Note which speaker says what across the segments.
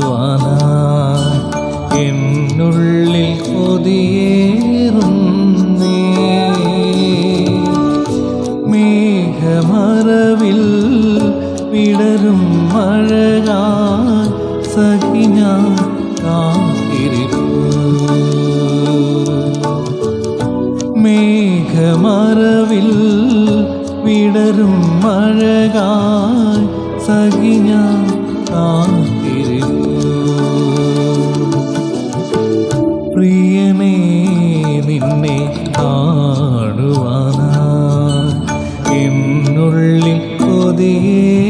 Speaker 1: കാണുവാനാ എന്നുള്ളിൽ കൊതിയേറുന്നേ മേഘമറവിൽ വിടരും മഴകാ സഖിനാ മേഘമറവിൽ വിടരും മഴകായി സഖിനാ കാ കൊതിയേറുന്നേ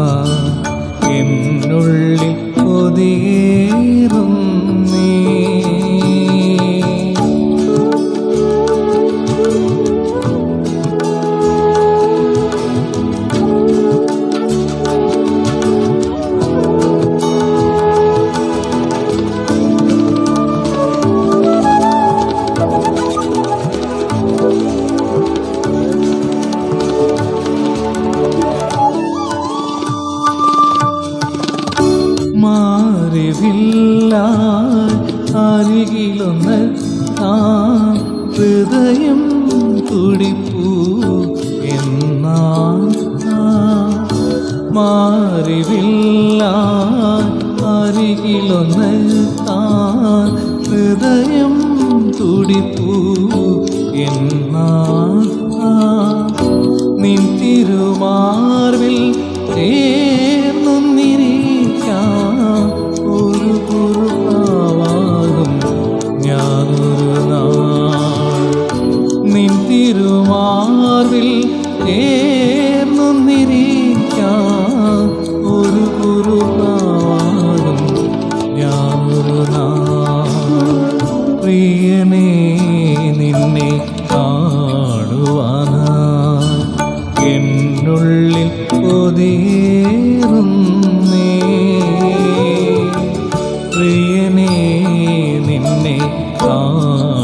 Speaker 1: അരികിലൊന്ന് ആ ഹൃദയം തുടിപ്പൂ എന്നാ മാറിവില്ല അരികിലൊന്ന് ആ ഹൃദയം തുടിപ്പൂ എന്നാ നിന്നെ കാണുവാനായി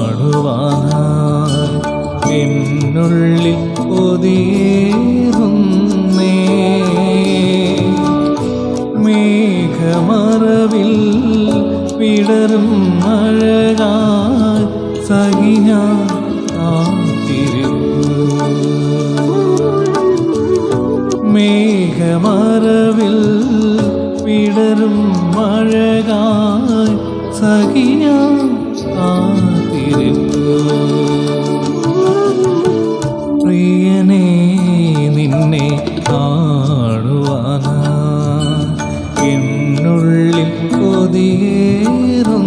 Speaker 1: എന്നുള്ളിൽ ഒതീറുന്നേ. മേഘമറവിൽ വിടരും മഴ സഖിയാം നിന്നെ എന്നുള്ളിൽ കൊതിയേറും